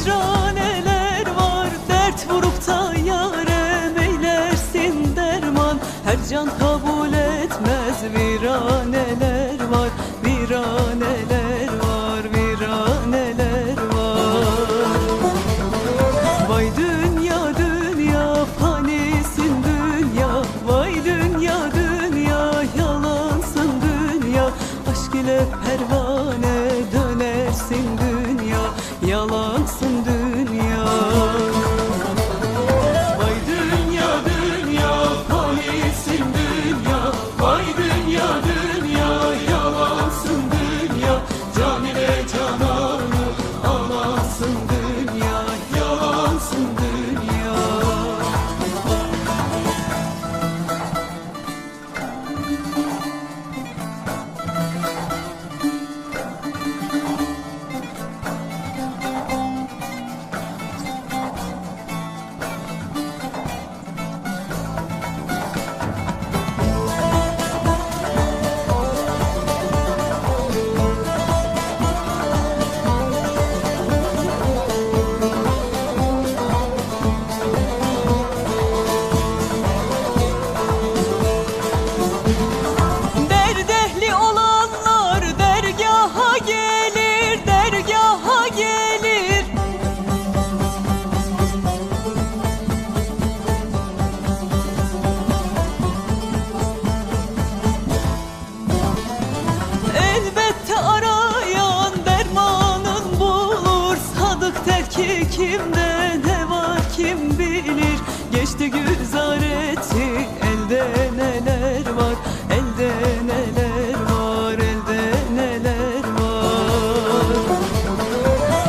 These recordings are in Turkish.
hicraneler var. Dert vurup da yâre meylersin derman. Her can kabul etmez viraneler var. Viraneler var, viraneler var. Vay dünya dünya fanisin dünya. Vay dünya dünya yalansın dünya. Aşk ile pervane dönersin dünya Yalansın dünya ki kimde ne var kim bilir. Geçti güzar etti elde neler var Elde neler var elde neler var.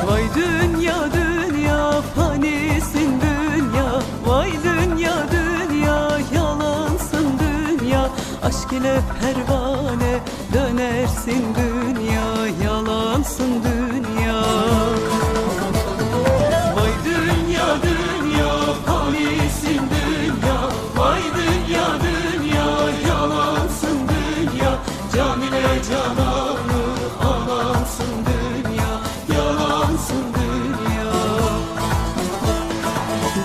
Vay dünya dünya fanisin dünya. Vay dünya dünya yalansın dünya. Aşk ile pervane dönersin dünya Yalansın dünya Yalansın dünya?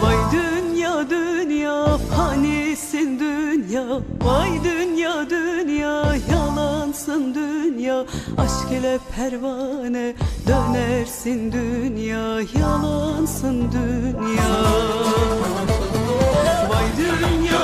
Vay dünya dünya fanisin dünya. Vay dünya dünya yalansın dünya. Aşk ile pervane dönersin dünya. Yalansın dünya. Vay dünya